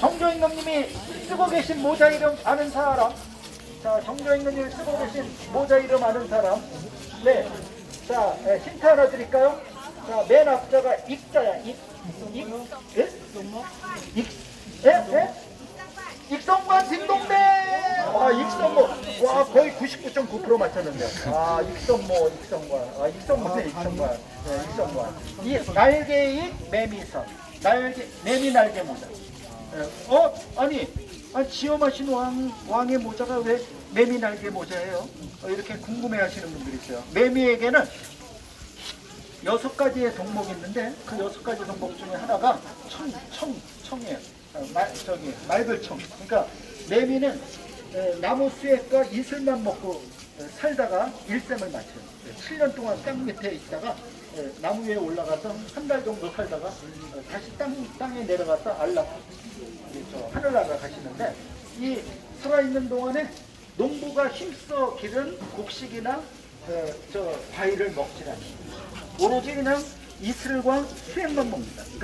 정조임금님이 쓰고 계신 모자 이름 아는 사람? 자, 정조임금님이 쓰고 계신 모자 이름 아는 사람? 네. 자, 에, 힌트 하나 드릴까요? 자, 맨 앞자가 익자야. 익, 익, 예? 익, 예? 예? 익성관 딩동대! 아, 익성모. 와, 거의 99.9% 맞췄는데. 아, 익성모, 익성관. 아, 익성모네, 익성관. 네, 익성관. 이 날개익 매미선. 날개, 매미 날개 모자. 예. 어? 아니, 아니 지엄하신 왕, 왕의 모자가 왜 매미 날개 모자예요? 어, 이렇게 궁금해 하시는 분들이 있어요. 매미에게는 여섯 가지의 덕목이 있는데 그 여섯 가지 덕목 중에 하나가 청, 청, 청이에요. 어, 말, 저기, 말벌청. 그러니까 매미는 에, 나무 수액과 이슬만 먹고 에, 살다가 일생을 마쳐요. 7년 동안 땅 밑에 있다가 에, 나무 위에 올라가서 한 달 정도 살다가 어, 다시 땅, 땅에 내려가서 알라 저 하늘 날아가시는데 이 살아있는 동안에 농부가 힘써 기른 곡식이나 어, 저 과일을 먹지 않아요. 오로지 그냥 이슬과 수액만 먹는다. 그러니까